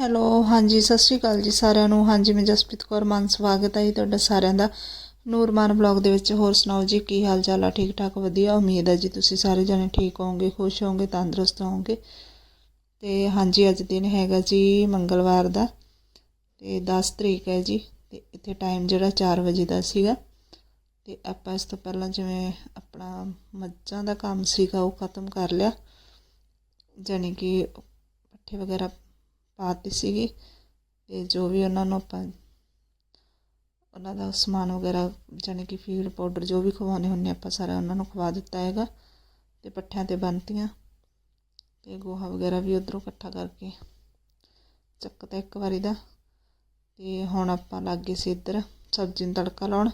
Hello, ਹਾਂਜੀ, ਸਤਿ ਸ਼੍ਰੀ ਅਕਾਲ ਜੀ ਸਾਰਿਆਂ ਨੂੰ। ਹਾਂਜੀ, ਮੈਂ ਜਸਪ੍ਰੀਤ ਕੌਰ, ਮਾਨ ਸਵਾਗਤ ਹੈ ਜੀ ਤੁਹਾਡਾ ਸਾਰਿਆਂ ਦਾ। ਨੂਰਮਾਨ ਬਲੌਗ ਦੇ ਵਿੱਚ ਹੋਰ ਸੁਣਾਓ ਜੀ, ਕੀ ਹਾਲ ਚਾਲ ਆ? ਠੀਕ ਠਾਕ ਵਧੀਆ? ਉਮੀਦ ਹੈ ਜੀ ਤੁਸੀਂ ਸਾਰੇ ਜਣੇ ਠੀਕ ਹੋਵੋਗੇ, ਖੁਸ਼ ਹੋਵੋਗੇ, ਤੰਦਰੁਸਤ ਹੋਵੋਗੇ। ਤੇ ਹਾਂਜੀ, ਅੱਜ ਦਿਨ ਹੈਗਾ ਜੀ ਮੰਗਲਵਾਰ ਦਾ, ਤੇ 10 ਤਰੀਕ ਹੈ ਜੀ, ਤੇ ਇੱਥੇ ਟਾਈਮ ਜਿਹੜਾ 4 ਵਜੇ ਦਾ ਸੀਗਾ। ਤੇ ਆਪਾਂ ਇਸ ਤੋਂ ਪਹਿਲਾਂ ਜਿਵੇਂ ਆਪਣਾ ਮੱਝਾਂ ਦਾ ਕੰਮ ਸੀਗਾ, ਉਹ ਖਤਮ ਕਰ ਲਿਆ। ਜਾਣੀ ਕਿ ਪੱਠੇ ਵਗੈਰਾ ਪਾਤੀ ਸੀਗੀ ਤੇ ਜੋ ਵੀ ਉਹਨਾਂ ਨੂੰ ਆਪਾਂ ਉਹਨਾਂ ਦਾ ਸਮਾਨ ਵਗੈਰਾ ਜਾਣੀ ਕਿ ਫੀਡ ਪਾਊਡਰ ਜੋ ਵੀ ਖਵਾਉਣੇ ਹੁੰਦੇ ਆਪਾਂ ਸਾਰਾ ਉਹਨਾਂ ਨੂੰ ਖਵਾ ਦਿੱਤਾ ਹੈਗਾ ਤੇ ਪੱਠਿਆਂ ਤੇ ਬੰਨਤੀਆਂ ਤੇ ਗੋਹਾ ਵਗੈਰਾ ਵੀ ਉਧਰੋਂ ਇਕੱਠਾ ਕਰਕੇ ਚੱਕਤਾ ਇੱਕ ਵਾਰੀ ਦਾ ਤੇ ਹੁਣ ਆਪਾਂ ਲੱਗ ਗਏ ਸੀ ਇੱਧਰ ਸਬਜ਼ੀ ਨੂੰ ਤੜਕਾ ਲਾਉਣ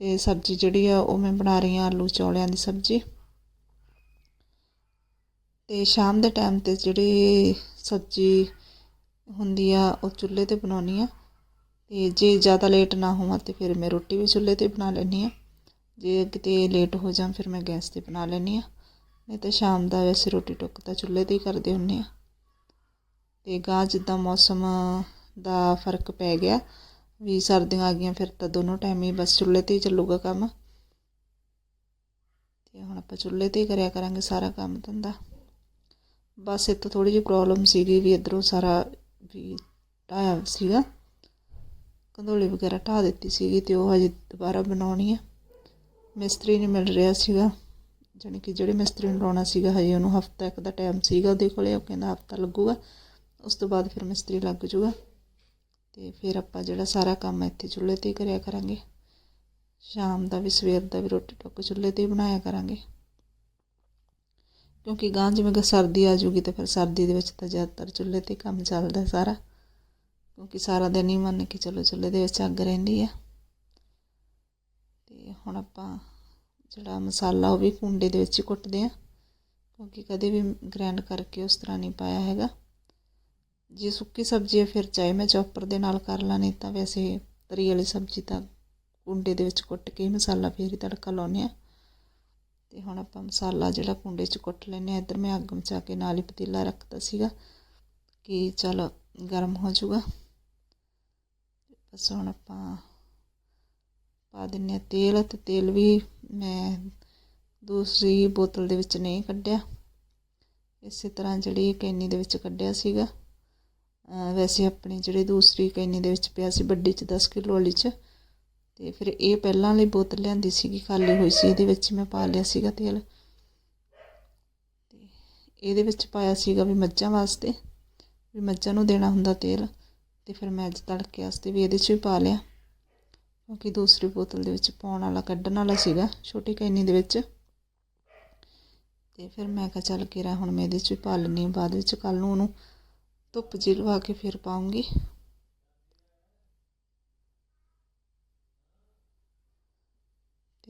ਤੇ ਸਬਜ਼ੀ ਜਿਹੜੀ ਆ ਉਹ ਮੈਂ ਬਣਾ ਰਹੀ ਹਾਂ ਆਲੂ ਚੌਲਿਆਂ ਦੀ ਸਬਜ਼ੀ। ਤੇ ਸ਼ਾਮ ਦੇ ਟਾਈਮ ਤੇ ਜਿਹੜੀ ਸਬਜ਼ੀ ਹੁੰਦੀ ਆ, ਉਹ ਚੁੱਲ੍ਹੇ ਤੇ ਬਣਾਉਣੀ ਆ। ਤੇ ਜੇ ਜ਼ਿਆਦਾ ਲੇਟ ਨਾ ਹੋਵਾਂ ਤੇ ਫਿਰ ਮੈਂ ਰੋਟੀ ਵੀ ਚੁੱਲ੍ਹੇ ਤੇ ਬਣਾ ਲੈਂਦੀ ਆ। ਜੇ ਕਿਤੇ ਲੇਟ ਹੋ ਜਾਂ ਫਿਰ ਮੈਂ ਗੈਸ ਤੇ ਬਣਾ ਲੈਂਦੀ ਆ। ਨਹੀਂ ਤਾਂ ਸ਼ਾਮ ਦਾ ਵੈਸੇ ਰੋਟੀ ਟੁੱਕ ਤਾਂ ਚੁੱਲ੍ਹੇ ਤੇ ਹੀ ਕਰਦੇ ਹੁੰਦੇ ਆ। ਤੇ ਗਾਂ ਜਿੱਦਾਂ ਮੌਸਮ ਦਾ ਫ਼ਰਕ ਪੈ ਗਿਆ, ਵੀ ਸਰਦੀਆਂ ਆ ਗਈਆਂ ਫਿਰ ਤਾਂ ਦੋਨੋਂ ਟਾਈਮ ਹੀ ਬਸ ਚੁੱਲ੍ਹੇ ਤੇ ਹੀ ਚੱਲੂਗਾ ਕੰਮ। ਤੇ ਹੁਣ ਆਪਾਂ ਚੁੱਲ੍ਹੇ ਤੇ ਹੀ ਕਰਿਆ ਕਰਾਂਗੇ ਸਾਰਾ ਕੰਮ ਧੰਦਾ। ਬਸ ਇੱਥੇ ਥੋੜੀ ਜਿਹੀ ਪ੍ਰੋਬਲਮ ਸੀਗੀ ਵੀ ਇਧਰੋਂ ਸਾਰਾ ਵੀ ਢਾਇਆ ਸੀਗਾ। ਕੰਧੋਲੀ ਵਗੈਰਾ ਢਾ ਦਿੱਤੀ ਸੀਗੀ ਤੇ ਉਹ ਹਜੇ ਦੁਬਾਰਾ ਬਣਾਉਣੀ ਆ। ਮਿਸਤਰੀ ਨਹੀਂ ਮਿਲ ਰਿਹਾ ਸੀਗਾ। ਜਾਣੀ ਕਿ ਜਿਹੜੇ ਮਿਸਤਰੀ ਨੂੰ ਲਾਉਣਾ ਸੀਗਾ, ਹਜੇ ਉਹਨੂੰ ਹਫਤਾ ਇੱਕ ਦਾ ਟਾਈਮ ਸੀਗਾ ਉਹਦੇ ਕੋਲੇ, ਉਹ ਕਹਿੰਦਾ ਹਫਤਾ ਲੱਗੂਗਾ। ਉਸ ਤੋਂ ਬਾਅਦ ਫਿਰ ਮਿਸਤਰੀ ਲੱਗ ਜੂਗਾ। ਤੇ ਫਿਰ ਆਪਾਂ ਜਿਹੜਾ ਸਾਰਾ ਕੰਮ ਇੱਥੇ ਚੁੱਲ੍ਹੇ ਤੇ ਹੀ ਕਰਿਆ ਕਰਾਂਗੇ। ਸ਼ਾਮ ਦਾ ਵੀ, ਸਵੇਰ ਦਾ ਵੀ ਰੋਟੀ ਟੁੱਕ ਚੁੱਲ੍ਹੇ ਤੇ ਹੀ ਬਣਾਇਆ ਕਰਾਂਗੇ। ਕਿਉਂਕਿ ਗਾਂ ਜਿਵੇਂ ਕਿ ਸਰਦੀ ਆ ਜੂਗੀ ਤੇ ਫਿਰ ਸਰਦੀ ਦੇ ਵਿੱਚ ਤਾਂ ਜ਼ਿਆਦਾਤਰ ਚੁੱਲ੍ਹੇ ਤੇ ਕੰਮ ਚੱਲਦਾ ਸਾਰਾ। ਕਿਉਂਕਿ ਸਾਰਾ ਦਿਨ ਹੀ ਮੰਨ ਕੇ ਚਲੋ ਚੁੱਲ੍ਹੇ ਦੇ ਵਿੱਚ ਅੱਗ ਰਹਿੰਦੀ ਆ। ਤੇ ਹੁਣ ਆਪਾਂ ਜਿਹੜਾ ਮਸਾਲਾ ਉਹ ਵੀ ਕੁੰਡੇ ਦੇ ਵਿੱਚ ਹੀ ਕੁੱਟਦੇ ਆ। ਕਿਉਂਕਿ ਕਦੇ ਵੀ ਗ੍ਰੈਂਡ ਕਰਕੇ ਉਸ ਤਰ੍ਹਾਂ ਨਹੀਂ ਪਾਇਆ ਹੈਗਾ। ਜੇ ਸੁੱਕੀ ਸਬਜ਼ੀ ਹੈ ਫਿਰ ਚਾਹੇ ਮੈਂ ਚੌਪਰ ਦੇ ਨਾਲ ਕਰ ਲਾਂ, ਨਹੀਂ ਤਾਂ ਵੈਸੇ ਤਰੀ ਵਾਲੀ ਸਬਜ਼ੀ ਤਾਂ ਕੁੰਡੇ ਦੇ ਵਿੱਚ ਕੁੱਟ ਕੇ ਹੀ ਮਸਾਲਾ ਫੇਰ ਹੀ ਤੜਕਾ ਲਾਉਂਦੇ ਆ। ਅਤੇ ਹੁਣ ਆਪਾਂ ਮਸਾਲਾ ਜਿਹੜਾ ਕੁੰਡੇ 'ਚ ਕੁੱਟ ਲੈਨੇ ਆ ਇੱਧਰ ਮੈਂ ਅੱਗ ਮਚਾ ਕੇ ਨਾਲ ਹੀ ਪਤੀਲਾ ਰੱਖਤਾ ਸੀਗਾ ਕਿ ਚਲ ਗਰਮ ਹੋ ਜਾਊਗਾ। ਬਸ ਹੁਣ ਆਪਾਂ ਪਾ ਦਿੰਨੇ ਆ ਤੇਲ ਤੇ ਤੇਲ ਵੀ ਮੈਂ ਦੂਸਰੀ ਬੋਤਲ ਦੇ ਵਿੱਚ ਨਹੀਂ ਕੱਢਿਆ। ਇਸੇ ਤਰ੍ਹਾਂ ਜਿਹੜੀ ਕੈਨੀ ਦੇ ਵਿੱਚ ਕੱਢਿਆ ਸੀਗਾ। ਵੈਸੇ ਆਪਣੀ ਜਿਹੜੀ ਦੂਸਰੀ ਕੈਨੀ ਦੇ ਵਿੱਚ ਪਿਆ ਸੀ ਵੱਡੀ 'ਚ 10 ਕਿਲੋ ਵਾਲੀ 'ਚ ਅਤੇ ਫਿਰ ਇਹ ਪਹਿਲਾਂ ਵਾਲੀ ਬੋਤਲ ਲਿਆਂਦੀ ਸੀਗੀ, ਖਾਲੀ ਹੋਈ ਸੀ, ਇਹਦੇ ਵਿੱਚ ਮੈਂ ਪਾ ਲਿਆ ਸੀਗਾ ਤੇਲ। ਅਤੇ ਇਹਦੇ ਵਿੱਚ ਪਾਇਆ ਸੀਗਾ ਵੀ ਮੱਝਾਂ ਵਾਸਤੇ, ਵੀ ਮੱਝਾਂ ਨੂੰ ਦੇਣਾ ਹੁੰਦਾ ਤੇਲ ਅਤੇ ਫਿਰ ਮੈਂ ਅੱਜ ਤੜਕੇ ਵਾਸਤੇ ਵੀ ਇਹਦੇ 'ਚ ਵੀ ਪਾ ਲਿਆ। ਕਿਉਂਕਿ ਦੂਸਰੀ ਬੋਤਲ ਦੇ ਵਿੱਚ ਪਾਉਣ ਵਾਲਾ, ਕੱਢਣ ਵਾਲਾ ਸੀਗਾ, ਛੋਟੀ ਕੈਨੀ ਦੇ ਵਿੱਚ। ਤੇ ਫਿਰ ਮੈਂ ਕਿਹਾ ਚੱਲ ਕੇ ਰਾ ਹੁਣ ਮੈਂ ਇਹਦੇ 'ਚ ਵੀ ਪਾ ਲੈਂਦੀ ਹਾਂ, ਬਾਅਦ ਵਿੱਚ ਕੱਲ ਨੂੰ ਉਹਨੂੰ ਧੁੱਪ ਜੀ ਲਵਾ ਕੇ ਫਿਰ ਪਾਉਂਗੀ।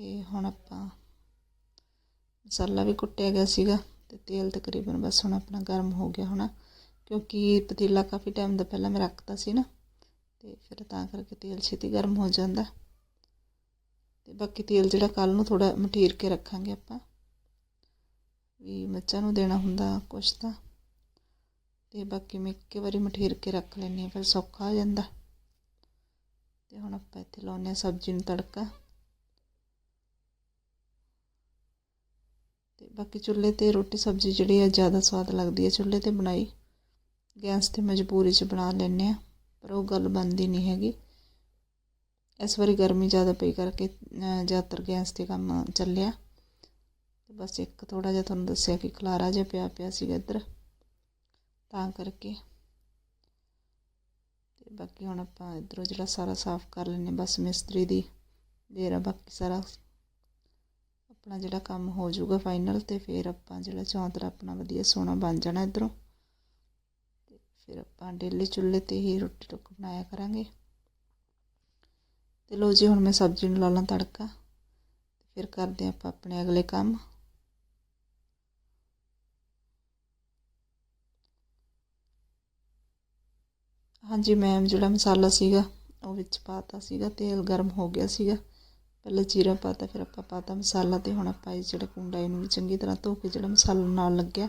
ਅਤੇ ਹੁਣ ਆਪਾਂ ਮਸਾਲਾ ਵੀ ਕੁੱਟਿਆ ਗਿਆ ਸੀਗਾ ਅਤੇ ਤੇਲ ਤਕਰੀਬਨ ਬਸ ਹੁਣ ਆਪਣਾ ਗਰਮ ਹੋ ਗਿਆ ਹੋਣਾ, ਕਿਉਂਕਿ ਪਤੀਲਾ ਕਾਫੀ ਟਾਈਮ ਦਾ ਪਹਿਲਾਂ ਮੈਂ ਰੱਖਤਾ ਸੀ ਨਾ, ਤੇ ਫਿਰ ਤਾਂ ਕਰਕੇ ਤੇਲ ਛੇਤੀ ਗਰਮ ਹੋ ਜਾਂਦਾ। ਤੇ ਬਾਕੀ ਤੇਲ ਜਿਹੜਾ ਕੱਲ ਨੂੰ ਥੋੜਾ ਮਠੀਰ ਕੇ ਰੱਖਾਂਗੇ ਆਪਾਂ, ਵੀ ਮੱਝਾਂ ਨੂੰ ਦੇਣਾ ਹੁੰਦਾ ਕੁਛ ਤਾਂ। ਤੇ ਬਾਕੀ ਮੈਂ ਇੱਕ ਵਾਰੀ ਮਠੀਰ ਕੇ ਰੱਖ ਲੈਂਦੀ ਹਾਂ, ਫਿਰ ਸੌਖਾ ਹੋ ਜਾਂਦਾ। ਤੇ ਹੁਣ ਆਪਾਂ ਇੱਥੇ ਲਾਉਂਦੇ ਆ ਸਬਜ਼ੀ ਨੂੰ ਤੜਕਾ। ਅਤੇ ਬਾਕੀ ਚੁੱਲ੍ਹੇ ਤੇ ਰੋਟੀ ਸਬਜ਼ੀ ਜਿਹੜੀ ਆ, ਜ਼ਿਆਦਾ ਸਵਾਦ ਲੱਗਦੀ ਹੈ ਚੁੱਲ੍ਹੇ ਤੇ ਬਣਾਈ। ਗੈਸ ਤੇ ਮਜਬੂਰੀ 'ਚ ਬਣਾ ਲੈਂਦੇ ਹਾਂ ਪਰ ਉਹ ਗੱਲ ਬਣਦੀ ਨਹੀਂ ਹੈਗੀ। ਇਸ ਵਾਰੀ ਗਰਮੀ ਜ਼ਿਆਦਾ ਪਈ ਕਰਕੇ ਜ਼ਿਆਦਾਤਰ ਗੈਸ ਤੇ ਕੰਮ ਚੱਲਿਆ। ਤੇ ਬਸ ਇੱਕ ਥੋੜਾ ਜਿਹਾ ਤੁਹਾਨੂੰ ਦੱਸਿਆ ਕਿ ਖਲਾਰਾ ਜਿਹਾ ਪਿਆ ਪਿਆ ਸੀਗਾ ਇੱਧਰ। ਤਾਂ ਕਰਕੇ। ਤੇ ਬਾਕੀ ਹੁਣ ਆਪਾਂ ਇਧਰੋਂ ਜਿਹੜਾ ਸਾਰਾ ਸਾਫ਼ ਕਰ ਲੈਨੇ ਬਸ ਮਿਸਤਰੀ ਦੀ ਦੇਰ ਆ, ਬਾਕੀ ਸਾਰਾ ਆਪਣਾ ਜਿਹੜਾ ਕੰਮ ਹੋ ਜਾਊਗਾ ਫਾਈਨਲ ਤੇ ਫਿਰ ਆਪਾਂ ਜਿਹੜਾ ਚੌਂਤਰਾ ਆਪਣਾ ਵਧੀਆ ਸੋਹਣਾ ਬਣ ਜਾਣਾ ਇਧਰੋਂ। ਫਿਰ ਆਪਾਂ ਡੇਲੀ ਚੁੱਲ੍ਹੇ ਤੇ ਹੀ ਰੋਟੀ ਟੁੱਕ ਬਣਾਇਆ ਕਰਾਂਗੇ। ਤੇ ਲੋ ਜੀ, ਹੁਣ ਮੈਂ ਸਬਜ਼ੀ ਨੂੰ ਲਾ ਲਾਂ ਤੜਕਾ। ਫਿਰ ਕਰਦੇ ਆਪਾਂ ਆਪਣੇ ਅਗਲੇ ਕੰਮ। ਹਾਂਜੀ ਮੈਂ ਜਿਹੜਾ ਮਸਾਲਾ ਸੀਗਾ, ਉਹ ਵਿੱਚ ਪਾਤਾ ਸੀਗਾ, ਤੇਲ ਗਰਮ ਹੋ ਗਿਆ ਸੀਗਾ। ਪਹਿਲਾਂ ਜੀਰਾ ਪਾਤਾ ਫਿਰ ਆਪਾਂ ਪਾਤਾ ਮਸਾਲਾ ਤੇ ਹੁਣ ਆਪਾਂ ਇਹ ਜਿਹੜਾ ਕੁੰਡਾ ਇਹਨੂੰ ਵੀ ਚੰਗੀ ਤਰ੍ਹਾਂ ਧੋ ਕੇ ਜਿਹੜਾ ਮਸਾਲਾ ਨਾਲ ਲੱਗਿਆ,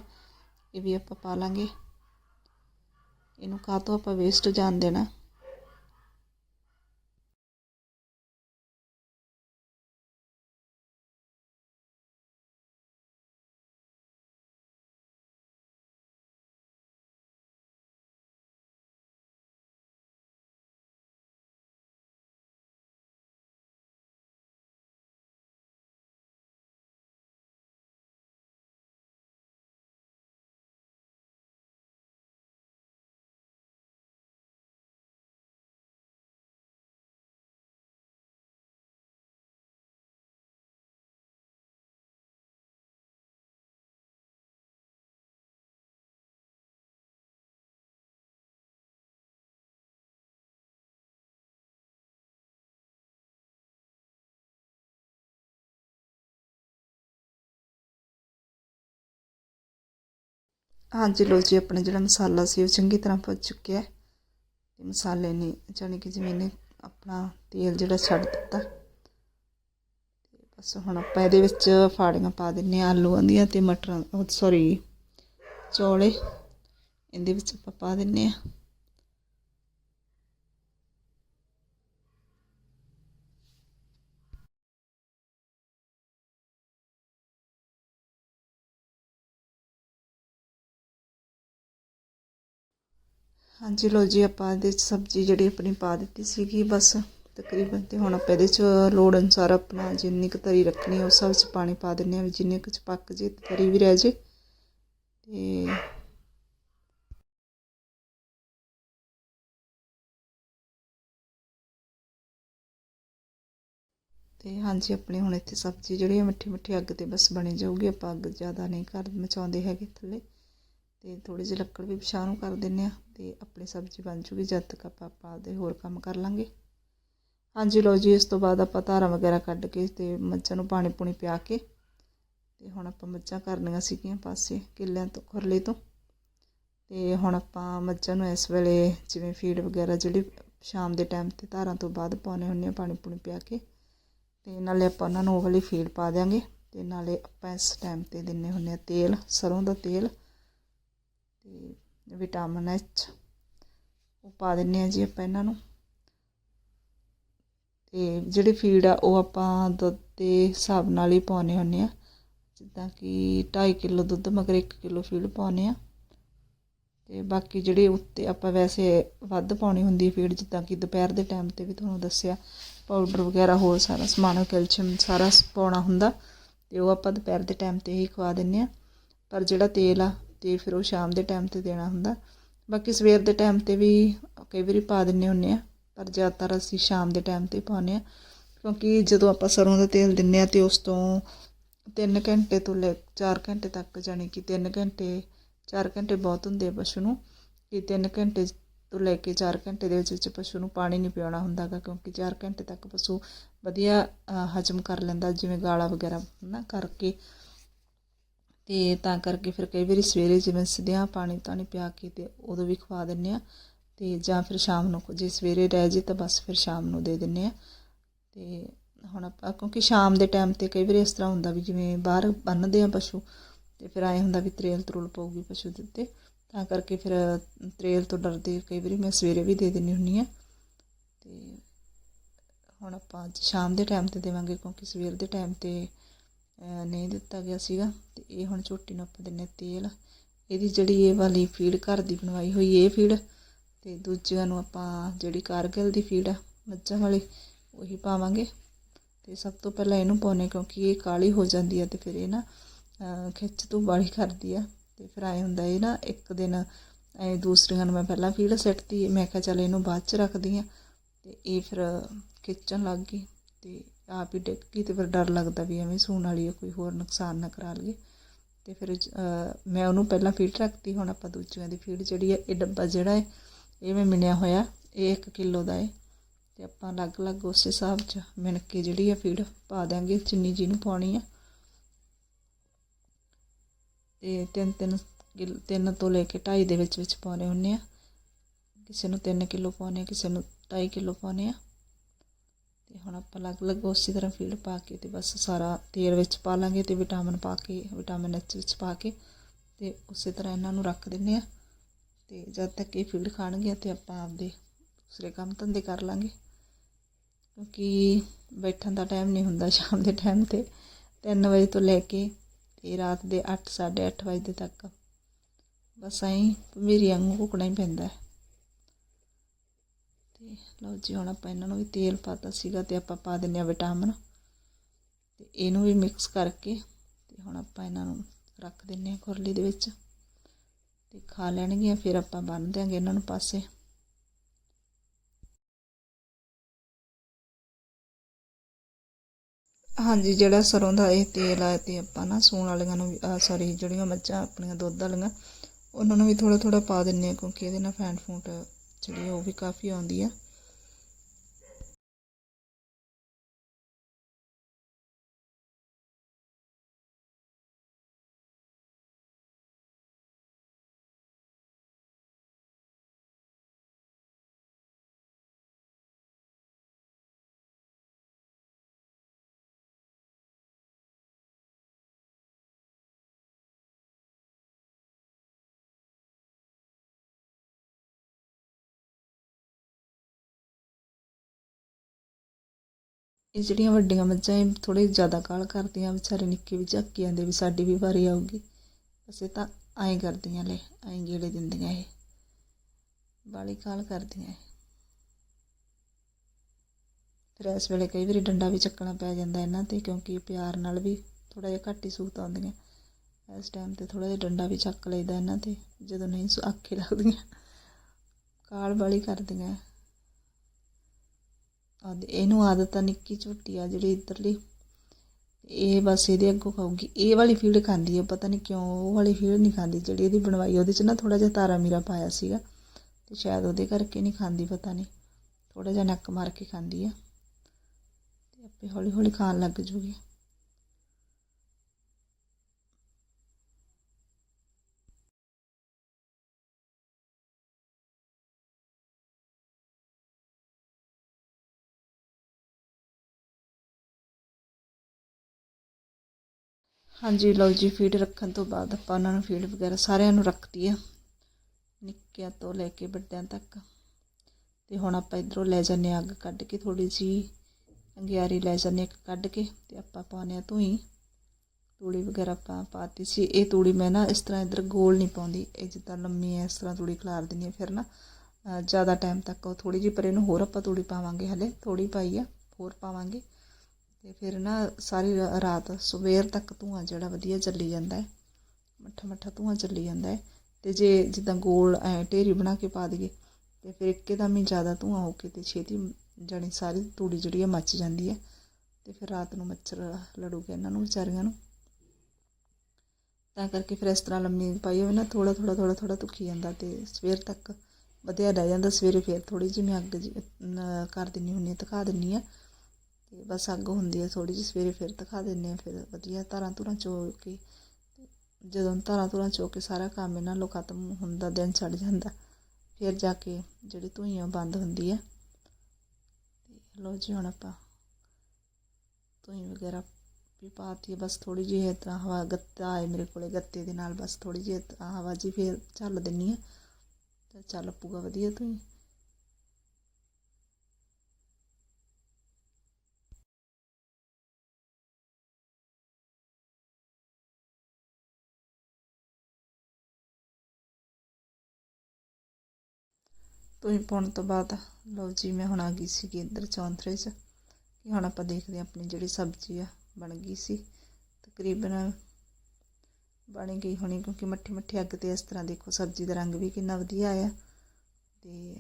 ਇਹ ਵੀ ਆਪਾਂ ਪਾ ਲਾਂਗੇ। ਇਹਨੂੰ ਕਾਹ ਤੋਂ ਆਪਾਂ ਵੇਸਟ ਜਾਣ ਦੇਣਾ? ਹਾਂਜੀ ਲੋ ਜੀ, ਆਪਣਾ ਜਿਹੜਾ ਮਸਾਲਾ ਸੀ ਉਹ ਚੰਗੀ ਤਰ੍ਹਾਂ ਭੁੱਜ ਚੁੱਕਿਆ ਹੈ। ਤੇ ਮਸਾਲੇ ਨੇ ਜਾਣੀ ਕਿ ਜਿਵੇਂ ਨੇ ਆਪਣਾ ਤੇਲ ਜਿਹੜਾ ਛੱਡ ਦਿੱਤਾ। ਬਸ ਹੁਣ ਆਪਾਂ ਇਹਦੇ ਵਿੱਚ ਫਾੜੀਆਂ ਪਾ ਦਿੰਨੇ ਆ ਆਲੂਆਂ ਦੀਆਂ ਤੇ ਮਟਰਾਂ ਸੌਰੀ ਚੌਲੇ, ਇਹਦੇ ਵਿੱਚ ਆਪਾਂ ਪਾ ਦਿੰਨੇ ਆ ਹਾਂਜੀ ਲੋ ਜੀ, ਆਪਾਂ ਇਹਦੇ 'ਚ ਸਬਜ਼ੀ ਜਿਹੜੀ ਆਪਣੀ ਪਾ ਦਿੱਤੀ ਸੀਗੀ, ਬਸ ਤਕਰੀਬਨ ਤੇ ਹੁਣ ਆਪਾਂ ਇਹਦੇ 'ਚ ਲੋੜ ਅਨੁਸਾਰ ਆਪਣਾ ਜਿੰਨੀ ਕੁ ਤਰੀ ਰੱਖਣੀ ਉਸ ਹਿਸਾਬ 'ਚ ਪਾਣੀ ਪਾ ਦਿੰਨੇ ਆ, ਵੀ ਜਿੰਨੇ ਕੁ 'ਚ ਪੱਕ ਜੇ ਤਰੀ ਵੀ ਰਹਿ ਜੇ। ਤੇ ਤੇ ਹਾਂਜੀ, ਆਪਣੀ ਹੁਣ ਇੱਥੇ ਸਬਜ਼ੀ ਜਿਹੜੀ ਹੈ ਮਿੱਠੀ ਮਿੱਠੀ ਅੱਗ ਤੇ ਬਸ ਬਣੀ ਜਾਊਗੀ, ਆਪਾਂ ਅੱਗ ਜ਼ਿਆਦਾ ਨਹੀਂ ਕਰ ਮਚਾਉਂਦੇ ਹੈਗੇ ਥੱਲੇ। ਅਤੇ ਥੋੜ੍ਹੀ ਜਿਹੀ ਲੱਕੜ ਵੀ ਪਿਛਾਂ ਨੂੰ ਕਰ ਦਿੰਦੇ ਹਾਂ ਅਤੇ ਆਪਣੀ ਸਬਜ਼ੀ ਬਣ ਜੂਗੀ, ਜਦ ਤੱਕ ਆਪਾਂ ਆਪਾਂ ਦੇ ਹੋਰ ਕੰਮ ਕਰ ਲਾਂਗੇ। ਹਾਂਜੀ ਲਓ ਜੀ, ਇਸ ਤੋਂ ਬਾਅਦ ਆਪਾਂ ਧਾਰਾਂ ਵਗੈਰਾ ਕੱਢ ਕੇ ਅਤੇ ਮੱਝਾਂ ਨੂੰ ਪਾਣੀ ਪੂਣੀ ਪਿਆ ਕੇ ਤੇ ਹੁਣ ਆਪਾਂ ਮੱਝਾਂ ਕਰਨੀਆਂ ਸੀਗੀਆਂ ਪਾਸੇ ਕਿੱਲਿਆਂ ਤੋਂ, ਖੁਰਲੇ ਤੋਂ। ਤੇ ਹੁਣ ਆਪਾਂ ਮੱਝਾਂ ਨੂੰ ਇਸ ਵੇਲੇ ਜਿਵੇਂ ਫੀਡ ਵਗੈਰਾ ਜਿਹੜੀ ਸ਼ਾਮ ਦੇ ਟਾਈਮ ਤੇ ਧਾਰਾਂ ਤੋਂ ਬਾਅਦ ਪਾਉਣੇ ਹੁੰਦੇ ਆ ਪਾਣੀ ਪੂਣੀ ਪਿਆ ਕੇ ਤੇ ਨਾਲੇ ਆਪਾਂ ਉਹਨਾਂ ਨੂੰ ਉਹ ਵਾਲੀ ਫੀਡ ਪਾ ਦਿਆਂਗੇ ਤੇ ਨਾਲੇ ਆਪਾਂ ਇਸ ਟਾਈਮ ਤੇ ਦਿੰਨੇ ਹੁੰਦੇ ਆ ਤੇਲ ਸਰੋਂ ਦਾ ਤੇਲ ਤੇ ਵਿਟਾਮਿਨ ਐਚ ਉਹ ਪਾ ਦਿੰਦੇ ਹਾਂ ਜੀ ਆਪਾਂ ਇਹਨਾਂ ਨੂੰ। ਅਤੇ ਜਿਹੜੀ ਫੀਡ ਆ ਉਹ ਆਪਾਂ ਦੁੱਧ ਦੇ ਹਿਸਾਬ ਨਾਲ ਹੀ ਪਾਉਣੇ ਹੁੰਦੇ ਆ ਜਿੱਦਾਂ ਕਿ 2.5 ਕਿਲੋ ਦੁੱਧ ਮਗਰ 1 ਕਿਲੋ ਫੀਡ ਪਾਉਣੇ ਆ ਤੇ ਬਾਕੀ ਜਿਹੜੇ ਉੱਤੇ ਆਪਾਂ ਵੈਸੇ ਵੱਧ ਪਾਉਣੀ ਹੁੰਦੀ ਫੀਡ ਜਿੱਦਾਂ ਕਿ ਦੁਪਹਿਰ ਦੇ ਟਾਈਮ ਤੇ ਵੀ ਤੁਹਾਨੂੰ ਦੱਸਿਆ ਪਾਊਡਰ ਵਗੈਰਾ ਹੋਰ ਸਾਰਾ ਸਮਾਨ, ਕੈਲਸ਼ੀਅਮ ਸਾਰਾ ਪਾਉਣਾ ਹੁੰਦਾ। ਤੇ ਉਹ ਆਪਾਂ ਦੁਪਹਿਰ ਦੇ ਟਾਈਮ ਤੇ ਹੀ ਖਵਾ ਦਿੰਨੇ ਆ ਪਰ ਜਿਹੜਾ ਤੇਲ ਆ ਤੇ ਫਿਰ ਉਹ ਸ਼ਾਮ ਦੇ ਟਾਈਮ ਤੇ ਦੇਣਾ ਹੁੰਦਾ। ਬਾਕੀ ਸਵੇਰ ਦੇ ਟਾਈਮ ਤੇ ਵੀ ਕਈ ਵਾਰੀ ਪਾ ਦਿੰਨੇ ਹੁੰਨੇ ਆ, ਪਰ ਜ਼ਿਆਦਾਤਰ ਅਸੀਂ ਸ਼ਾਮ ਦੇ ਟਾਈਮ ਤੇ ਪਾਉਂਦੇ ਆ। ਕਿਉਂਕਿ ਜਦੋਂ ਆਪਾਂ ਸਰੋਂ ਦਾ ਤੇਲ ਦਿੰਨੇ ਆ ਤੇ ਉਸ ਤੋਂ 3 ਘੰਟੇ ਤੋਂ ਲੈ 4 ਘੰਟੇ ਤੱਕ ਜਾਣੀ ਕਿ 3 ਘੰਟੇ 4 ਘੰਟੇ ਬਹੁਤ ਹੁੰਦੇ ਆ ਪਸ਼ੂ ਨੂੰ, ਕਿ 3 ਘੰਟੇ ਤੋਂ ਲੈ ਕੇ 4 ਘੰਟੇ ਦੇ ਵਿੱਚ ਵਿੱਚ ਪਸ਼ੂ ਨੂੰ ਪਾਣੀ ਨਹੀਂ ਪਿਆਉਣਾ ਹੁੰਦਾਗਾ ਕਿਉਂਕਿ 4 ਘੰਟੇ ਤੱਕ ਪਸ਼ੂ ਵਧੀਆ ਹਜਮ ਕਰ ਲੈਂਦਾ, ਜਿਵੇਂ ਗਾਲਾ ਵਗੈਰਾ ਨਾ ਕਰਕੇ। ਤੇ ਤਾਂ ਕਰਕੇ ਫਿਰ ਕਈ ਵਾਰੀ ਸਵੇਰੇ ਜਿਵੇਂ ਸਿੱਧਿਆਂ ਪਾਣੀ ਤਾਣੀ ਪਿਆ ਕੇ ਤੇ ਉਦੋਂ ਵੀ ਖਵਾ ਦਿੰਨੇ ਆ ਤੇ ਜਾਂ ਫਿਰ ਸ਼ਾਮ ਨੂੰ ਜੇ ਸਵੇਰੇ ਰਹਿ ਜੇ ਤਾਂ ਬਸ ਫਿਰ ਸ਼ਾਮ ਨੂੰ ਦੇ ਦਿੰਨੇ ਆ ਤੇ ਹੁਣ ਆਪਾਂ ਕਿਉਂਕਿ ਸ਼ਾਮ ਦੇ ਟਾਈਮ ਤੇ ਕਈ ਵਾਰੀ ਇਸ ਤਰ੍ਹਾਂ ਹੁੰਦਾ ਵੀ ਜਿਵੇਂ ਬਾਹਰ ਬੰਨਦੇ ਆ ਪਸ਼ੂ ਤੇ ਫਿਰ ਐ ਹੁੰਦਾ ਵੀ ਤਰੇਲ ਤਰੁਲ ਪਊਗੀ ਪਸ਼ੂ ਦੇ ਉੱਤੇ, ਤਾਂ ਕਰਕੇ ਫਿਰ ਤਰੇਲ ਤੋਂ ਡਰਦੇ ਕਈ ਵਾਰੀ ਮੈਂ ਸਵੇਰੇ ਵੀ ਦੇ ਦਿੰਨੀ ਹੁੰਨੀ ਆ ਤੇ ਹੁਣ ਆਪਾਂ ਅੱਜ ਸ਼ਾਮ ਦੇ ਟਾਈਮ ਤੇ ਦੇਵਾਂਗੇ ਕਿਉਂਕਿ ਸਵੇਰ ਦੇ ਟਾਈਮ ਤੇ ਨਹੀਂ ਦਿੱਤਾ ਗਿਆ ਸੀਗਾ ਤੇ ਇਹ ਹੁਣ ਝੋਟੀ ਨੂੰ ਆਪਾਂ ਦਿੰਨੇ ਤੇਲ। ਇਹਦੀ ਜਿਹੜੀ ਇਹ ਵਾਲੀ ਫੀਡ ਘਰ ਦੀ ਬਣਵਾਈ ਹੋਈ ਇਹ ਫੀਡ ਤੇ ਦੂਜਿਆਂ ਨੂੰ ਆਪਾਂ ਜਿਹੜੀ ਕਾਰਗਿਲ ਦੀ ਫੀਡ ਆ, ਮੱਝਾਂ ਵਾਲੀ, ਉਹੀ ਪਾਵਾਂਗੇ। ਤੇ ਸਭ ਤੋਂ ਪਹਿਲਾਂ ਇਹਨੂੰ ਪਾਉਨੇ ਕਿਉਂਕਿ ਇਹ ਕਾਲੀ ਹੋ ਜਾਂਦੀ ਹੈ ਤੇ ਫਿਰ ਇਹ ਨਾ ਖਿੱਚ ਤੋਂ ਬਾਲੀ ਕਰਦੀ ਆ ਤੇ ਫਿਰ ਐ ਹੁੰਦਾ ਇਹ ਨਾ ਇੱਕ ਦਿਨ ਐ ਦੂਸਰੀਆਂ ਨੂੰ ਮੈਂ ਪਹਿਲਾਂ ਫੀਡ ਸੈੱਟਤੀ, ਮੈਂ ਕਿਹਾ ਚੱਲ ਇਹਨੂੰ ਬਾਅਦ ਚ ਰੱਖਦੀ ਆ ਤੇ ਇਹ ਫਿਰ ਖਿੱਚਣ ਲੱਗ ਗਈ ਤੇ ਆਪ ਹੀ ਡਿੱਗ ਗਈ ਤੇ ਫਿਰ ਡਰ ਲੱਗਦਾ ਵੀ ਐਵੇਂ ਸੂਣ ਵਾਲੀ ਹੈ ਕੋਈ ਹੋਰ ਨੁਕਸਾਨ ਨਾ ਕਰਾ ਲਈਏ। ਤੇ ਫਿਰ ਮੈਂ ਉਹਨੂੰ ਪਹਿਲਾਂ ਫੀਡ ਰੱਖਤੀ, ਹੁਣ ਆਪਾਂ ਦੂਜਿਆਂ ਦੀ ਫੀਡ ਜਿਹੜੀ ਹੈ ਇਹ ਡੱਬਾ ਜਿਹੜਾ ਹੈ ਇਹ ਮੈਂ ਮਿਣਿਆ ਹੋਇਆ, ਇਹ 1 ਕਿਲੋ ਦਾ ਹੈ ਤੇ ਆਪਾਂ ਅਲੱਗ-ਅਲੱਗ ਉਸ ਹਿਸਾਬ 'ਚ ਮਿਣ ਕੇ ਜਿਹੜੀ ਆ ਫੀਡ ਪਾ ਦਾਂਗੇ ਚਿੰਨੀ ਜਿਹਨੂੰ ਪਾਉਣੀ ਆ। ਤੇ ਤਿੰਨ ਤਿੰਨ ਤਿੰਨ ਤੋਂ ਲੈ ਕੇ 2.5 ਦੇ ਵਿੱਚ ਵਿੱਚ ਪਾਉਣੇ ਹੁੰਨੇ ਆ। ਕਿਸੇ ਨੂੰ 3 ਕਿਲੋ ਪਾਉਣੇ ਕਿਸੇ ਨੂੰ 2.5 ਕਿਲੋ ਪਾਉਣੇ ਆ। ਤੇ ਹੁਣ ਆਪਾਂ ਅਲੱਗ-ਅਲੱਗ ਉਸੇ ਤਰ੍ਹਾਂ ਫੀਲਡ ਪਾ ਕੇ ਤੇ ਬਸ ਸਾਰਾ ਤੇਲ ਵਿੱਚ ਪਾ ਲਾਂਗੇ ਤੇ ਵਿਟਾਮਿਨ ਪਾ ਕੇ ਵਿਟਾਮਿਨ ਐਚ ਵਿੱਚ ਪਾ ਕੇ ਤੇ ਉਸੇ ਤਰ੍ਹਾਂ ਇਹਨਾਂ ਨੂੰ ਰੱਖ ਦਿੰਨੇ ਆ ਤੇ ਜਦ ਤੱਕ ਇਹ ਫੀਲਡ ਖਾਣਗੇ ਤੇ ਆਪਾਂ ਆਪਦੇ ਦੂਸਰੇ ਕੰਮ ਧੰਦੇ ਕਰ ਲਾਂਗੇ। ਕਿਉਂਕਿ ਬੈਠਣ ਦਾ ਟਾਈਮ ਨਹੀਂ ਹੁੰਦਾ ਸ਼ਾਮ ਦੇ ਟਾਈਮ ਤੇ। 3 ਵਜੇ ਤੋਂ ਲੈ ਕੇ ਤੇ ਰਾਤ ਦੇ 8 8:30 ਵਜੇ ਤੱਕ। ਬਸ ਐਂ ਮੇਰੀ ਵਾਂਗੂ ਘੁਕਣਾ ਹੀ ਪੈਂਦਾ ਹੈ। ਤੇ ਲਓ ਜੀ, ਹੁਣ ਆਪਾਂ ਇਹਨਾਂ ਨੂੰ ਵੀ ਤੇਲ ਪਾਤਾ ਸੀਗਾ ਤੇ ਆਪਾਂ ਪਾ ਦਿੰਨੇ ਆ ਵਿਟਾਮਿਨ। ਤੇ ਇਹਨੂੰ ਵੀ ਮਿਕਸ ਕਰਕੇ ਤੇ ਹੁਣ ਆਪਾਂ ਇਹਨਾਂ ਨੂੰ ਰੱਖ ਦਿੰਨੇ ਆ ਖੁਰਲੀ ਦੇ ਵਿੱਚ। ਤੇ ਖਾ ਲੈਣਗੀਆਂ, ਫਿਰ ਆਪਾਂ ਬੰਨ ਦਿਆਂਗੇ ਇਹਨਾਂ ਨੂੰ ਪਾਸੇ। ਹਾਂਜੀ, ਜਿਹੜਾ ਸਰੋਂ ਦਾ ਇਹ ਤੇਲ ਆ ਤੇ ਆਪਾਂ ਨਾ ਸੂਣ ਵਾਲੀਆਂ ਨੂੰ ਸੌਰੀ ਜਿਹੜੀਆਂ ਮੱਝਾਂ ਆਪਣੀਆਂ ਦੁੱਧ ਵਾਲੀਆਂ, ਉਹਨਾਂ ਨੂੰ ਵੀ ਥੋੜਾ ਥੋੜਾ ਪਾ ਦਿੰਨੇ ਆ ਕਿਉਂਕਿ ਇਹਦੇ ਨਾਲ ਫੈਂਟ ਫੂਟ ਜਿਹੜੀ ਆ ਉਹ ਵੀ ਕਾਫੀ ਆਉਂਦੀ ਆ। ਇਹ ਜਿਹੜੀਆਂ ਵੱਡੀਆਂ ਮੱਝਾਂ ਇਹ ਥੋੜ੍ਹੇ ਜ਼ਿਆਦਾ ਕਾਲ ਕਰਦੀਆਂ, ਵਿਚਾਰੇ ਨਿੱਕੇ ਵੀ ਝੱਕੀ ਜਾਂਦੇ ਵੀ ਸਾਡੀ ਵੀ ਵਾਰੀ ਆਊਗੀ। ਅਸੀਂ ਤਾਂ ਐਂ ਕਰਦੀਆਂ ਲੈ ਐਂ ਗੇੜੇ ਦਿੰਦੀਆਂ ਇਹ। ਬਾਲੀ ਕਾਹਲ ਕਰਦੀਆਂ ਇਹ। ਫਿਰ ਇਸ ਵੇਲੇ ਕਈ ਵਾਰੀ ਡੰਡਾ ਵੀ ਚੱਕਣਾ ਪੈ ਜਾਂਦਾ ਇਹਨਾਂ ਤੇ, ਕਿਉਂਕਿ ਪਿਆਰ ਨਾਲ ਵੀ ਥੋੜਾ ਜਿਹਾ ਘੱਟ ਹੀ ਸੂਤ ਆਉਂਦੀਆਂ। ਇਸ ਟਾਈਮ ਤੇ ਥੋੜਾ ਜਿਹਾ ਡੰਡਾ ਵੀ ਚੱਕ ਲਈਦਾ ਇਹਨਾਂ ਤੇ, ਜਦੋਂ ਨਹੀਂ ਆਖੇ ਲੱਗਦੀਆਂ। ਕਾਲ ਵਾਲੀ ਕਰਦੀਆਂ। ਆਦ ਇਹਨੂੰ ਆਦਤ ਆ ਨਿੱਕੀ ਝੋਟੀ ਆ ਜਿਹੜੀ ਇੱਧਰਲੀ। ਇਹ ਬਸ ਇਹਦੇ ਅੱਗੋਂ ਖਾਊਗੀ। ਇਹ ਵਾਲੀ ਫੀਡ ਖਾਂਦੀ ਹੈ ਪਤਾ ਨਹੀਂ ਕਿਉਂ ਉਹ ਵਾਲੀ ਫੀਡ ਨਹੀਂ ਖਾਂਦੀ, ਜਿਹੜੀ ਇਹਦੀ ਬਣਵਾਈ ਉਹਦੇ 'ਚ ਨਾ ਥੋੜਾ ਜਿਹਾ ਤਾਰਾ ਮੀਰਾ ਪਾਇਆ ਸੀਗਾ ਤੇ ਸ਼ਾਇਦ ਉਹਦੇ ਕਰਕੇ ਨਹੀਂ ਖਾਂਦੀ, ਪਤਾ ਨਹੀਂ ਥੋੜਾ ਜਿਹਾ ਨੱਕ ਮਾਰ ਕੇ ਖਾਂਦੀ ਆ। ਤੇ ਆਪੇ ਹੌਲੀ ਹੌਲੀ ਖਾਣ ਲੱਗ ਜੂਗੀ। ਹਾਂਜੀ, ਲਓ ਜੀ ਫੀਡ ਰੱਖਣ ਤੋਂ ਬਾਅਦ ਆਪਾਂ ਉਹਨਾਂ ਨੂੰ ਫੀਡ ਵਗੈਰਾ ਸਾਰਿਆਂ ਨੂੰ ਰੱਖਤੀ ਆ। ਨਿੱਕਿਆਂ ਤੋਂ ਲੈ ਕੇ ਵੱਡਿਆਂ ਤੱਕ। ਤੇ ਹੁਣ ਆਪਾਂ ਇਧਰੋਂ ਲੈ ਜਾਂਦੇ ਅੱਗ ਕੱਢ ਕੇ ਥੋੜੀ ਜੀ ਅੰਗਿਆਰੀ ਲੈ ਜਾਂਦੇ ਇੱਕ ਕੱਢ ਕੇ ਤੇ ਆਪਾਂ ਪਾਉਂਦੇ ਆ ਧੂਈ। ਤੂੜੀ ਵਗੈਰਾ ਆਪਾਂ ਪਾਤੀ ਸੀ। ਇਹ ਤੂੜੀ ਮੈਂ ਨਾ ਇਸ ਤਰ੍ਹਾਂ ਇਧਰ ਗੋਲ ਨਹੀਂ ਪਾਉਂਦੀ। ਇਹ ਜਿੱਦਾਂ ਲੰਮੀ ਹੈ ਇਸ ਤਰ੍ਹਾਂ ਤੂੜੀ ਖਿਲਾਰ ਦਿੰਦੀ ਆ ਫਿਰ ਨਾ। ਜ਼ਿਆਦਾ ਟਾਈਮ ਤੱਕ ਉਹ ਥੋੜੀ ਜਿਹੀ, ਪਰ ਇਹਨੂੰ ਹੋਰ ਆਪਾਂ ਤੂੜੀ ਪਾਵਾਂਗੇ ਹਲੇ। ਥੋੜੀ ਪਾਈ ਆ, ਹੋਰ ਪਾਵਾਂਗੇ। ਅਤੇ ਫਿਰ ਨਾ ਸਾਰੀ ਰਾਤ ਸਵੇਰ ਤੱਕ ਧੂੰਆਂ ਜਿਹੜਾ ਵਧੀਆ ਚੱਲੀ ਜਾਂਦਾ ਹੈ। ਮੱਠਾ ਮੱਠਾ ਧੂੰਆਂ ਚੱਲੀ ਜਾਂਦਾ ਹੈ ਤੇ ਜੇ ਜਿੱਦਾਂ ਗੋਲ ਐ ਢੇਰੀ ਬਣਾ ਕੇ ਪਾ ਦਈਏ ਤੇ ਫਿਰ ਇੱਕਦਮ ਹੀ ਜ਼ਿਆਦਾ ਧੂੰਆਂ ਹੋ ਕੇ ਤੇ ਛੇਤੀ ਜਾਣੀ ਸਾਰੀ ਤੂੜੀ ਜਿਹੜੀ ਹੈ ਮੱਚ ਜਾਂਦੀ ਹੈ ਤੇ ਫਿਰ ਰਾਤ ਨੂੰ ਮੱਛਰ ਲੜੂਗੇ ਇਹਨਾਂ ਨੂੰ ਵਿਚਾਰੀਆਂ ਨੂੰ। ਤਾਂ ਕਰਕੇ ਫਿਰ ਇਸ ਤਰ੍ਹਾਂ ਲੰਮੀ ਪਾਈ ਹੋਵੇ ਨਾ ਥੋੜਾ ਥੋੜਾ ਥੋੜਾ ਥੋੜਾ ਧੁੱਖੀ ਜਾਂਦਾ ਤੇ ਸਵੇਰ ਤੱਕ ਵਧੀਆ ਰਹਿ ਜਾਂਦਾ। ਸਵੇਰੇ ਫਿਰ ਥੋੜੀ ਜਿਹੀ ਮੈਂ ਅੱਗ ਕਰ ਦਿੰਨੀ ਹੁੰਨੀ ਧਕਾ ਦਿੰਨੀ ਆ ਤੇ ਬਸ ਅੱਗ ਹੁੰਦੀ ਹੈ ਥੋੜੀ ਜਿਹੀ, ਸਵੇਰੇ ਫਿਰ ਦਿਖਾ ਦਿੰਨੇ ਆ ਫਿਰ ਵਧੀਆ ਧਾਰਾਂ ਧੁਰਾਂ ਚੋ ਕੇ ਜਦੋਂ ਧਾਰਾਂ ਧੁਰਾਂ ਚੋ ਕੇ ਸਾਰਾ ਕੰਮ ਇਹਨਾਂ ਲੋ ਖਤਮ ਹੁੰਦਾ, ਦਿਨ ਛੱਡ ਜਾਂਦਾ, ਫਿਰ ਜਾ ਕੇ ਜਿਹੜੀ ਧੂਈਆਂ ਬੰਦ ਹੁੰਦੀ ਹੈ ਤੇ ਲੋ ਜੀ ਹੁਣ ਆਪਾਂ ਧੂਈ ਵਗੈਰਾ ਵੀ ਪਾਤੀ ਬਸ ਥੋੜੀ ਜਿਹੀ ਤਰ੍ਹਾਂ ਹਵਾ ਗੱਤਾ ਹੈ ਮੇਰੇ ਕੋਲੇ ਗੱਤੇ ਦੇ ਨਾਲ, ਬਸ ਥੋੜੀ ਜਿਹੀ ਹਵਾ ਜੀ ਫਿਰ ਚੱਲ ਦਿੰਨੀ ਆ ਤਾਂ ਚੱਲ ਪੂਗਾ ਵਧੀਆ ਧੂਈ ਧੂਈ ਪਾਉਣ ਤੋਂ ਬਾਅਦ, ਲਓ ਜੀ, ਮੈਂ ਹੁਣ ਆ ਗਈ ਸੀਗੀ ਇੱਧਰ ਚੌਂਥਰੇ 'ਚ, ਕਿ ਹੁਣ ਆਪਾਂ ਦੇਖਦੇ ਹਾਂ ਆਪਣੀ ਜਿਹੜੀ ਸਬਜ਼ੀ ਆ, ਬਣ ਗਈ ਸੀ। ਤਕਰੀਬਨ ਬਣ ਗਈ ਹੋਣੀ, ਕਿਉਂਕਿ ਮੱਠੀ ਮੱਠੀ ਅੱਗ ਤੇ ਇਸ ਤਰ੍ਹਾਂ ਦੇਖੋ ਸਬਜ਼ੀ ਦਾ ਰੰਗ ਵੀ ਕਿੰਨਾ ਵਧੀਆ ਆਇਆ। ਤੇ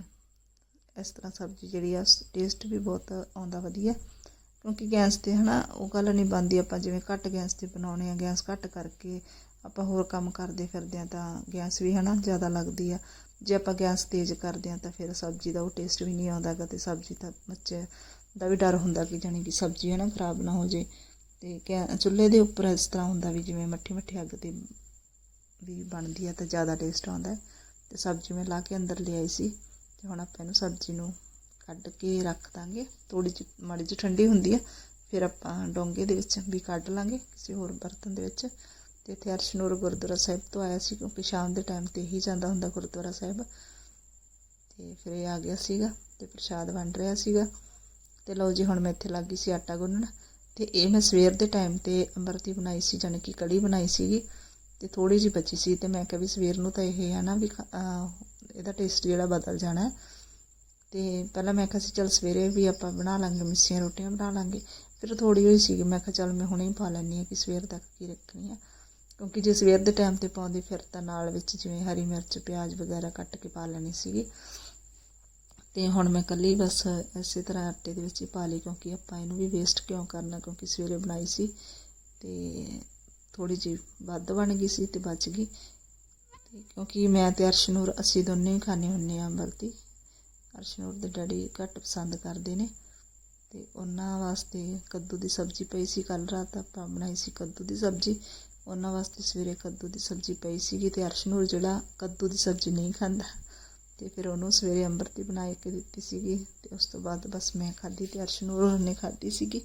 ਇਸ ਤਰ੍ਹਾਂ ਸਬਜ਼ੀ ਜਿਹੜੀ ਆ ਟੇਸਟ ਵੀ ਬਹੁਤ ਆਉਂਦਾ ਵਧੀਆ, ਕਿਉਂਕਿ ਗੈਸ ਤੇ ਹਨਾ, ਉਹ ਗੱਲ ਨਹੀਂ ਬਣਦੀ ਆਪਾਂ ਜਿਵੇਂ ਘੱਟ ਗੈਸ ਤੇ ਬਣਾਉਣੇ ਆ, ਗੈਸ ਘੱਟ ਕਰਕੇ ਆਪਾਂ ਹੋਰ ਕੰਮ ਕਰਦੇ ਫਿਰਦੇ ਆ ਤਾਂ ਗੈਸ ਵੀ ਹਨਾ ਜ਼ਿਆਦਾ ਲੱਗਦੀ ਆ। ਜੇ ਆਪਾਂ ਗੈਸ ਤੇਜ਼ ਕਰਦੇ ਆ ਤਾਂ ਫਿਰ ਸਬਜ਼ੀ ਦਾ ਉਹ ਟੇਸਟ ਵੀ ਨਹੀਂ ਆਉਂਦਾਗਾ ਤੇ ਸਬਜ਼ੀ ਤਾਂ ਬੱਚੇ ਦਾ ਵੀ ਡਰ ਹੁੰਦਾ ਕਿ ਜਾਨੀ ਕਿ ਸਬਜ਼ੀ ਹੈ ਨਾ ਖਰਾਬ ਨਾ ਹੋ ਜੇ ਤੇ ਚੁੱਲ੍ਹੇ ਦੇ ਉੱਪਰ ਇਸ ਤਰ੍ਹਾਂ ਹੁੰਦਾ ਵੀ ਜਿਵੇਂ ਮੱਠੀ ਮੱਠੀ ਅੱਗ ਤੇ ਵੀ ਬਣਦੀ ਆ ਤਾਂ ਜ਼ਿਆਦਾ ਟੇਸਟ ਆਉਂਦਾ ਤੇ ਸਬਜ਼ੀ ਮੈਂ ਲਾ ਕੇ ਅੰਦਰ ਲਿਆਈ ਸੀ ਤੇ ਹੁਣ ਆਪਾਂ ਇਹਨੂੰ ਸਬਜ਼ੀ ਨੂੰ ਕੱਢ ਕੇ ਰੱਖ ਦਾਂਗੇ। ਥੋੜੀ ਜਿਹੀ ਮਾੜੀ ਜਿਹੀ ਠੰਡੀ ਹੁੰਦੀ ਆ, ਫਿਰ ਆਪਾਂ ਡੋਂਗੇ ਦੇ ਵਿੱਚ ਵੀ ਕੱਢ ਲਾਂਗੇ ਕਿਸੇ ਹੋਰ ਬਰਤਨ ਦੇ ਵਿੱਚ। ਤੇ ਇੱਥੇ ਅਰਸ਼ਨੂਰ ਗੁਰਦੁਆਰਾ ਸਾਹਿਬ ਤੋਂ ਆਇਆ ਸੀ, ਕਿਉਂਕਿ ਸ਼ਾਮ ਦੇ ਟਾਈਮ ਤੇ ਹੀ ਜਾਂਦਾ ਹੁੰਦਾ ਗੁਰਦੁਆਰਾ ਸਾਹਿਬ। ਤੇ ਫਿਰ ਇਹ ਆ ਗਿਆ ਸੀਗਾ ਤੇ ਪ੍ਰਸ਼ਾਦ ਵੰਡ ਰਿਹਾ ਸੀਗਾ। ਤੇ ਲਓ ਜੀ, ਹੁਣ ਮੈਂ ਇੱਥੇ ਲੱਗੀ ਸੀ ਆਟਾ ਗੁੰਨਣ। ਤੇ ਇਹ ਮੈਂ ਸਵੇਰ ਦੇ ਟਾਈਮ ਤੇ ਅੰਬਰਤੀ ਬਣਾਈ ਸੀ, ਜਾਣੀ ਕਿ ਕੜੀ ਬਣਾਈ ਸੀਗੀ। ਤੇ ਥੋੜੀ ਜਿਹੀ ਬਚੀ ਸੀ ਤੇ ਮੈਂ ਕਿਹਾ ਵੀ ਸਵੇਰ ਨੂੰ ਤਾਂ ਇਹ ਹੈ ਨਾ ਵੀ ਖਾ- ਇਹਦਾ ਟੇਸਟ ਜਿਹੜਾ ਬਦਲ ਜਾਣਾ। ਹੈ। ਤੇ ਪਹਿਲਾਂ ਮੈਂ ਕਿਹਾ ਸੀ, ਚਲ ਸਵੇਰੇ ਵੀ ਆਪਾਂ ਬਣਾ ਲਾਂਗੇ, ਮਿੱਸੀਆਂ ਰੋਟੀਆਂ ਬਣਾ ਲਾਂਗੇ। ਫਿਰ ਥੋੜੀ ਹੋਈ ਸੀਗੀ, ਮੈਂ ਕਿਹਾ ਚਲ ਮੈਂ ਹੁਣੇ ਹੀ ਪਾ ਲੈਣੀ ਆ ਕਿ ਸਵੇਰ ਤੱਕ ਕੀ ਰੱਖਣੀ ਆ। ਕਿਉਂਕਿ ਜੇ ਸਵੇਰ ਦੇ ਟਾਈਮ ਤੇ ਪਾਉਂਦੀ, ਫਿਰ ਤਾਂ ਨਾਲ ਵਿੱਚ ਜਿਵੇਂ ਹਰੀ ਮਿਰਚ, ਪਿਆਜ਼ ਵਗੈਰਾ ਕੱਟ ਕੇ ਪਾ ਲੈਣੀ ਸੀਗੀ। ਤੇ ਹੁਣ ਮੈਂ ਕੱਲੀ ਬਸ ਇਸੇ ਤਰ੍ਹਾਂ ਆਟੇ ਦੇ ਵਿੱਚ ਹੀ ਪਾ ਲਈ, ਕਿਉਂਕਿ ਆਪਾਂ ਇਹਨੂੰ ਵੀ ਵੇਸਟ ਕਿਉਂ ਕਰਨਾ, ਕਿਉਂਕਿ ਸਵੇਰੇ ਬਣਾਈ ਸੀ ਤੇ ਥੋੜੀ ਜਿਹੀ ਵੱਧ ਬਣ ਗਈ ਸੀ ਤੇ ਬਚ ਗਈ। ਤੇ ਕਿਉਂਕਿ ਮੈਂ ਤੇ ਅਰਸ਼ਨੂਰ, ਅਸੀਂ ਦੋਨੇ ਹੀ ਖਾਣੇ ਹੁੰਨੇ ਆ ਅੰਬਰਤੀ ਅਰਸ਼ਨੂਰ ਦੇ ਡੈਡੀ ਘੱਟ ਪਸੰਦ ਕਰਦੇ ਨੇ। ਤੇ ਉਹਨਾਂ ਵਾਸਤੇ ਕੱਦੂ ਦੀ ਸਬਜ਼ੀ ਪਈ ਸੀ ਕੱਲ ਰਾਤ ਆਪਾਂ ਬਣਾਈ ਸੀ ਕੱਦੂ ਦੀ ਸਬਜ਼ੀ। ਉਹਨਾਂ ਵਾਸਤੇ ਸਵੇਰੇ ਕੱਦੂ ਦੀ ਸਬਜ਼ੀ ਪਈ ਸੀਗੀ ਤੇ ਅਰਸ਼ਨੂਰ ਜਿਹੜਾ ਕੱਦੂ ਦੀ ਸਬਜ਼ੀ ਨਹੀਂ ਖਾਂਦਾ, ਤੇ ਫਿਰ ਉਹਨੂੰ ਸਵੇਰੇ ਅੰਬਰਤੀ ਬਣਾ ਕੇ ਦਿੱਤੀ ਸੀਗੀ ਤੇ ਉਸ ਤੋਂ ਬਾਅਦ ਬਸ ਮੈਂ ਖਾਧੀ ਤੇ ਅਰਸ਼ਨੂਰ ਨੇ ਖਾਧੀ ਸੀਗੀ।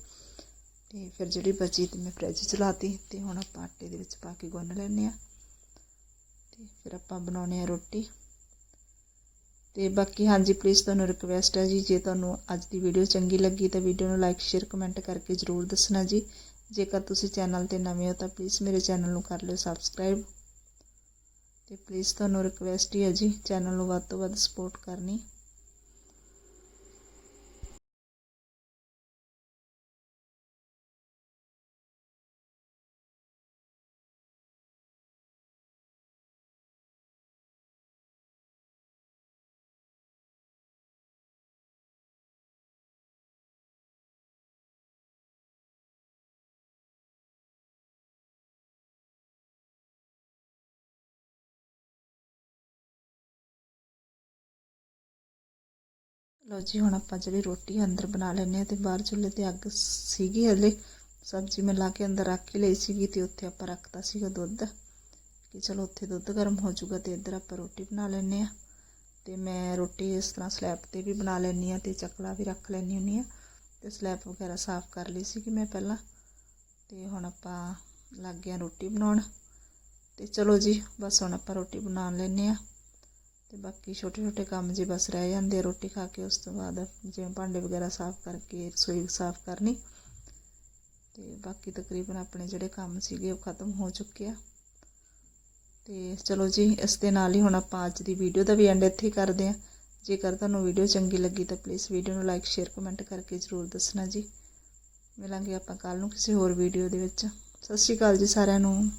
ਤੇ ਫਿਰ ਜਿਹੜੀ ਬਚੀ ਤੇ ਮੈਂ ਫ੍ਰਿਜ ਚ ਲਾਤੀ ਤੇ ਹੁਣ ਆਪਾਂ ਆਟੇ ਦੇ ਵਿੱਚ ਪਾ ਕੇ ਗੁੰਨ ਲੈਂਦੇ ਆ ਤੇ ਫਿਰ ਆਪਾਂ ਬਣਾਉਣੇ ਆ ਰੋਟੀ। ਤੇ ਬਾਕੀ ਹਾਂਜੀ ਪਲੀਜ਼ ਤੁਹਾਨੂੰ ਰਿਕਵੈਸਟ ਹੈ ਜੀ, ਜੇ ਤੁਹਾਨੂੰ ਅੱਜ ਦੀ ਵੀਡੀਓ ਚੰਗੀ ਲੱਗੀ ਤਾਂ ਵੀਡੀਓ ਨੂੰ ਲਾਈਕ ਸ਼ੇਅਰ ਕਮੈਂਟ ਕਰਕੇ ਜਰੂਰ ਦੱਸਣਾ ਜੀ। ਜੇਕਰ ਤੁਸੀਂ ਚੈਨਲ ਤੇ ਨਵੇਂ ਹੋ ਤਾਂ ਪਲੀਜ਼ ਮੇਰੇ ਚੈਨਲ ਨੂੰ ਕਰ ਲਿਓ ਸਬਸਕ੍ਰਾਈਬ ਤੇ ਪਲੀਜ਼ ਤੁਹਾਨੂੰ ਰਿਕਵੈਸਟ ਹੀ ਹੈ ਜੀ, ਚੈਨਲ ਨੂੰ ਵੱਧ ਤੋਂ ਵੱਧ ਸਪੋਰਟ ਕਰਨੀ। ਲਓ ਜੀ, ਹੁਣ ਆਪਾਂ ਜਿਹੜੀ ਰੋਟੀ ਅੰਦਰ ਬਣਾ ਲੈਨੇ ਆ ਤੇ ਬਾਹਰ ਚੁੱਲ੍ਹੇ ਤੇ ਅੱਗ ਸੀਗੀ ਹਲੇ, ਸਬਜ਼ੀ ਮੈਂ ਲਾ ਕੇ ਅੰਦਰ ਰੱਖ ਹੀ ਲਈ ਸੀਗੀ ਤੇ ਉੱਥੇ ਆਪਾਂ ਰੱਖਤਾ ਸੀਗਾ ਦੁੱਧ ਕਿ ਚਲੋ ਉੱਥੇ ਦੁੱਧ ਗਰਮ ਹੋ ਜਾਊਗਾ ਤੇ ਇੱਧਰ ਆਪਾਂ ਰੋਟੀ ਬਣਾ ਲੈਨੇ ਆ ਤੇ ਮੈਂ ਰੋਟੀ ਇਸ ਤਰ੍ਹਾਂ ਸਲੈਬ ਤੇ ਵੀ ਬਣਾ ਲੈਨੀ ਆ ਤੇ ਚਕਲਾ ਵੀ ਰੱਖ ਲੈਨੀ ਹੁੰਨੀ ਆ ਤੇ ਸਲੈਬ ਵਗੈਰਾ ਸਾਫ਼ ਕਰ ਲਈ ਸੀਗੀ ਮੈਂ ਪਹਿਲਾਂ ਤੇ ਹੁਣ ਆਪਾਂ ਲੱਗ ਗਿਆ ਰੋਟੀ ਬਣਾਉਣ ਤੇ ਚਲੋ ਜੀ, ਬਸ ਹੁਣ ਆਪਾਂ ਰੋਟੀ ਬਣਾ ਲੈਨੇ ਆ ਤੇ ਬਾਕੀ ਛੋਟੇ ਛੋਟੇ ਕੰਮ ਜੇ ਬਸ ਰਹਿ ਜਾਂਦੇ ਆ, ਰੋਟੀ ਖਾ ਕੇ ਉਸ ਤੋਂ ਬਾਅਦ ਜਿਵੇਂ ਭਾਂਡੇ ਵਗੈਰਾ ਸਾਫ਼ ਕਰਕੇ ਰਸੋਈ ਸਾਫ਼ ਕਰਨੀ। ਤੇ ਬਾਕੀ ਤਕਰੀਬਨ ਆਪਣੇ ਜਿਹੜੇ ਕੰਮ ਸੀਗੇ ਉਹ ਖਤਮ ਹੋ ਚੁੱਕੇ ਆ। ਤੇ ਚਲੋ ਜੀ, ਇਸ ਦੇ ਨਾਲ ਹੀ ਹੁਣ ਆਪਾਂ ਅੱਜ ਦੀ ਵੀਡੀਓ ਦਾ ਵੀ ਐਂਡ ਇੱਥੇ ਹੀ ਕਰਦੇ ਆ। ਜੇਕਰ ਤੁਹਾਨੂੰ ਵੀਡੀਓ ਚੰਗੀ ਲੱਗੀ ਤਾਂ ਪਲੀਜ਼ ਵੀਡੀਓ ਨੂੰ ਲਾਈਕ ਸ਼ੇਅਰ ਕਮੈਂਟ ਕਰਕੇ ਜ਼ਰੂਰ ਦੱਸਣਾ ਜੀ। ਮਿਲਾਂਗੇ ਆਪਾਂ ਕੱਲ ਨੂੰ ਕਿਸੇ ਹੋਰ ਵੀਡੀਓ ਦੇ ਵਿੱਚ। ਸਤਿ ਸ਼੍ਰੀ ਅਕਾਲ ਜੀ ਸਾਰਿਆਂ ਨੂੰ।